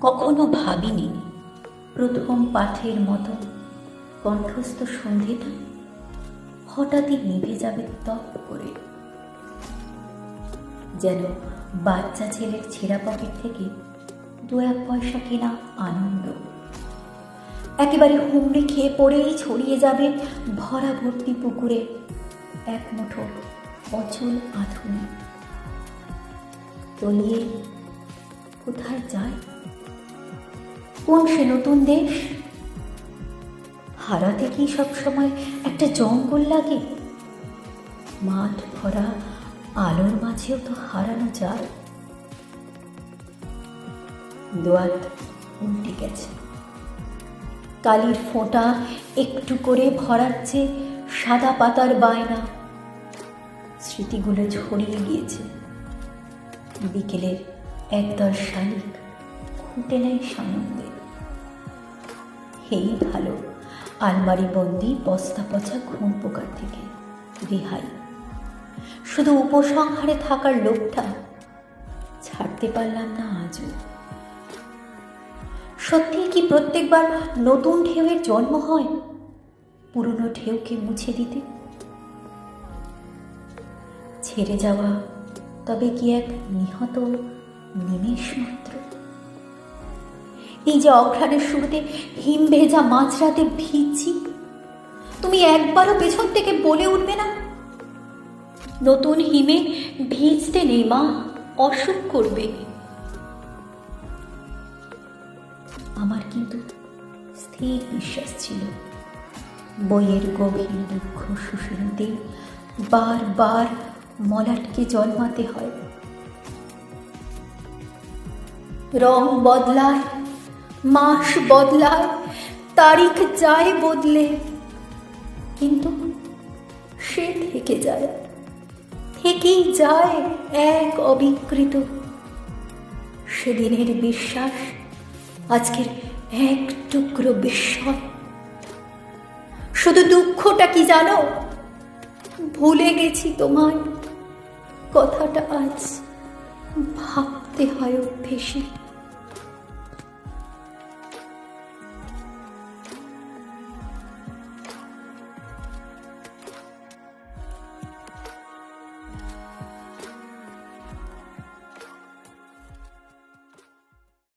কখনো ভাবিনি প্রথম পাঠের মতো কণ্ঠস্থ সন্ধেটা হঠাৎই নিভে যাবে তপ করে। যেন বাচ্চা ছেলের ছেঁড়া পকেট থেকে দু এক পয়সা কেনা আনন্দ। একেবারে হুমড়ি খেয়ে পড়েই ছড়িয়ে যাবে ভরা ভর্তি পুকুরে এক মুঠো অচল আধুনি। তলিয়ে কোথায় যায়? কোন সে নতুন দেশ হারাতে কি সবসময় একটা জঙ্গল লাগে? মাঠ ভরা আলোর মাঝেও তো হারানো যায়। দোয়াত উল্টে গেছে। কালির ফোঁটা একটু করে ভরাচ্ছে সাদা পাতার বায়না। স্মৃতিগুলো ছড়িয়ে গিয়েছে। বিকেলের একদল শালিক খুঁটে নেয় সানন্দে। এই ভালো। আলমারি বন্দি, বস্তা পচা, ঘুম পোকার থেকে। রেহাই। শুধু উপসংহারে থাকার লোকটা ছাড়তে পারলাম না আজও। সত্যি কি প্রত্যেকবার নতুন ঢেউয়ের জন্ম হয়? পুরনো ঢেউকে মুছে দিতে? ছেড়ে যাওয়া তবে কি এক নিহত নিমেষ মাত্র এই যে অঘ্রাণের শুরুতে হিম ভেজা মাঝরাতে ভিজছি, তুমি একবারও পেছন থেকে বলে উঠবে না? নতুন হিমে ভিজতে নেই মা, অসুখ করবে। আমার কিন্তু স্থির বিশ্বাস ছিল। বইয়ের গভীর দুঃখ শুশুনিতে বারবার মলাটকে জন্মাতে হয়। রং বদলায় মাস বদলায় তারিখ যায় বদলে, কিন্তু সে থেকে যায়, থেকেই যায় এক অবিকৃত। সেদিনের বিশ্বাস, আজকের এক টুকরো বিস্ময়। শুধু দুঃখটা কি জানো? ভুলে গেছি তোমায়। কথাটা আজ ভাবতে হয় অভ্যেসী।